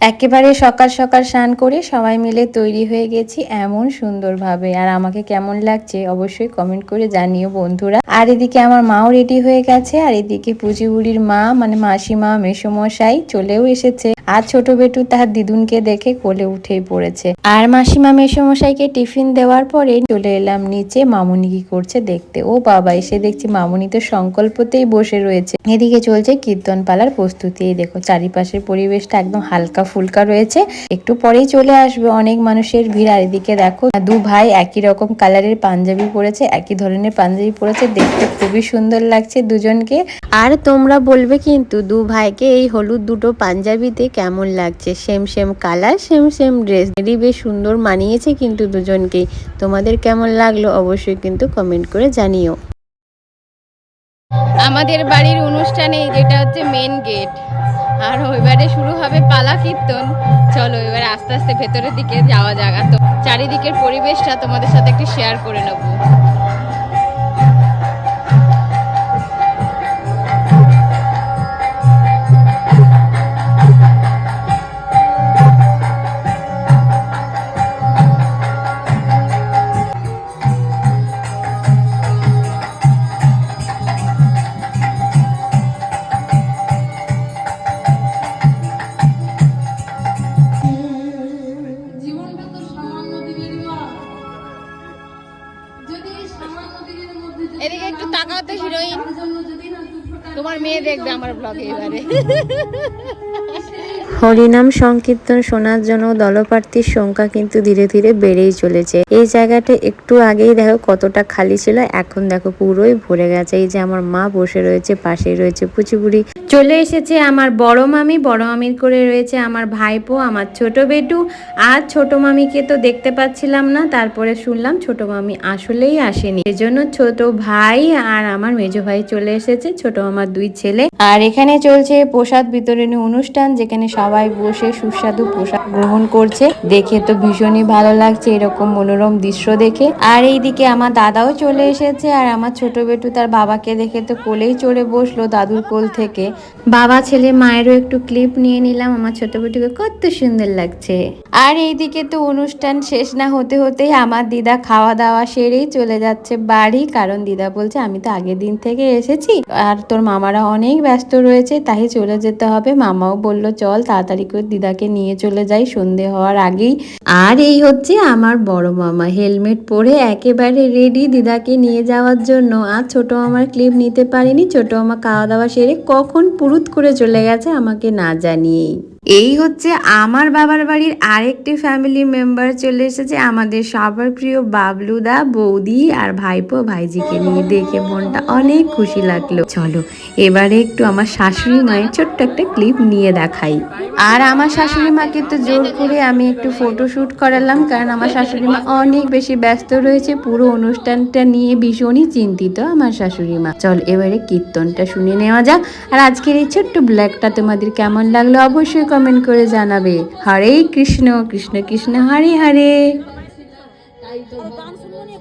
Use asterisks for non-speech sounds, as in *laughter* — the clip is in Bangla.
একেবারে সকাল সকাল স্নান করে সবাই মিলে তৈরি হয়ে গেছি এমন সুন্দরভাবে। আর আমাকে কেমন লাগছে অবশ্যই কমেন্ট করে জানিও বন্ধুরা। আর এদিকে আমার মাও রেডি হয়ে গেছে, আর এদিকে পুজিবুড়ির মা মানে মাসিমা, মেসোমশাই চলেও এসেছে। আর ছোট বেটু তার দিদুনকে দেখে কোলে উঠেই পড়েছে। আর মাসিমা মেসোমশাইকে টিফিন দেওয়ার পরে চলে এলাম নিচে, মামুনি কি করছে দেখতে। ও বাবা, এসে দেখছি মামুনি তো সংকল্পতেই বসে রয়েছে। এদিকে চলছে কীর্তন পালার প্রস্তুতি। দেখো, চারিপাশের পরিবেশটা একদম হালকা ফুলকা রয়েছে। একটু পরেই চলে আসবে অনেক মানুষের ভিড়। আর এদিকে দেখো, দু ভাই একই রকম কালারের পাঞ্জাবি পরেছে, একই ধরনের পাঞ্জাবি পরেছে। দেখতে খুবই সুন্দর লাগছে দুজনকে। আর তোমরা বলবে কিন্তু দু ভাইকে এই হলুদ দুটো পাঞ্জাবিতে কেমন লাগছে? Same same colour same same dress বেশ সুন্দর মানিয়েছে কিন্তু দুজনকেই। তোমাদের কেমন লাগল অবশ্যই কিন্তু কমেন্ট করে জানিও। আমাদের বাড়ির অনুষ্ঠানে যেটা হচ্ছে মেন গেট আর এবারে শুরু হবে পালা কীর্তন। চলো এবারে আস্তে আস্তে ভেতরের দিকে যাওয়া যাক। তো চারিদিকের পরিবেশটা তোমাদের সাথে একটু শেয়ার করে নেব। এদিকে একটু তাকাও তো হিরোইন। তোমার মেয়ে দেখবে আমার ব্লগে এবারে। *laughs* হরিনাম সংকীর্তন শোনার জন্য দলপ্রার্থীর সংখ্যা কিন্তু ধীরে ধীরে বেড়েই চলেছে। এই জায়গাটা একটু আগেই দেখো কতটা খালি ছিল, এখন দেখো পুরোই ভরে গেছে। এই যে আমার মা বসে রয়েছে, পাশেই রয়েছে পুচিপুরি চলে এসেছে আমার বড় মামি, বড় মামির করে রয়েছে আমার ভাইপো, আমার ছোট বেটু। আর ছোট মামিকে তো দেখতে পাচ্ছিলাম না, তারপরে শুনলাম ছোট মামি আসলেই আসেনি। এজন্য ছোট ভাই আর আমার মেজো ভাই চলে এসেছে, ছোট মামার দুই ছেলে। আর এখানে চলছে প্রসাদ বিতরণী অনুষ্ঠান, যেখানে সবাই বসে সুস্বাদু পোশাক গ্রহণ করছে। দেখে তো ভীষণই ভালো লাগছে এরকম মনোরম দৃশ্য দেখে। আর এইদিকে আমার দাদাও চলে এসেছে আর আমার ছোট বেটু তার বাবাকে দেখে তো কোলেই চড়ে বসল দাদুর কোল থেকে। বাবা, ছেলে মায়েরও একটু ক্লিপ নিয়ে নিলাম। আমার ছোট বেটুকে কত সুন্দর লাগছে। আর এইদিকে তো অনুষ্ঠান শেষ না হতে হতেই আমার দিদা খাওয়া দাওয়া সেরেই চলে যাচ্ছে বাড়ি। কারণ দিদা বলছে, আমি তো আগের দিন থেকে এসেছি। আর তোর মামারা অনেক ব্যস্ত রয়েছে, তাই চলে যেতে হবে। মামাও বলল, চল তাড়াতাড়ি করে দিদাকে নিয়ে চলে যাই। সন্ধে হওয়ার আগেই আর এই হচ্ছে আমার বড় মামা। হেলমেট পরে একেবারে রেডি দিদাকে নিয়ে যাওয়ার জন্য। আর ছোট মামার ক্লিপ নিতে পারিনি, ছোট মামা খাওয়া দাওয়া সেরে কখন পুরুত করে চলে গেছে আমাকে না জানিয়েই। এই হচ্ছে আমার বাবার বাড়ির আরেকটি ফ্যামিলি মেম্বার চলে এসেছে, আমাদের সবার প্রিয় বাবলুদা বৌদি আর ভাইপো ভাইজিকে নিয়ে দেখে মনটা অনেক খুশি লাগল। চলো, এবারে একটু আমার শাশুড়ি মায়ের ছোট্ট একটা ক্লিপ নিয়ে দেখাই। আর আমার শাশুড়ি মাকে তো জোর করে আমি একটু ফটো শ্যুট করালাম কারণ আমার শাশুড়ি মা অনেক বেশি ব্যস্ত রয়েছে। পুরো অনুষ্ঠানটা নিয়ে ভীষণই চিন্তিত আমার শাশুড়ি মা। চল এবারে কীর্তনটা শুনে নেওয়া যাক। আর আজকের এই ছোট্ট ব্ল্যাকটা তোমাদের কেমন লাগল অবশ্যই কমেন্ট করে জানাবে। হরে কৃষ্ণ কৃষ্ণ কৃষ্ণ হরে হরে। নয়নে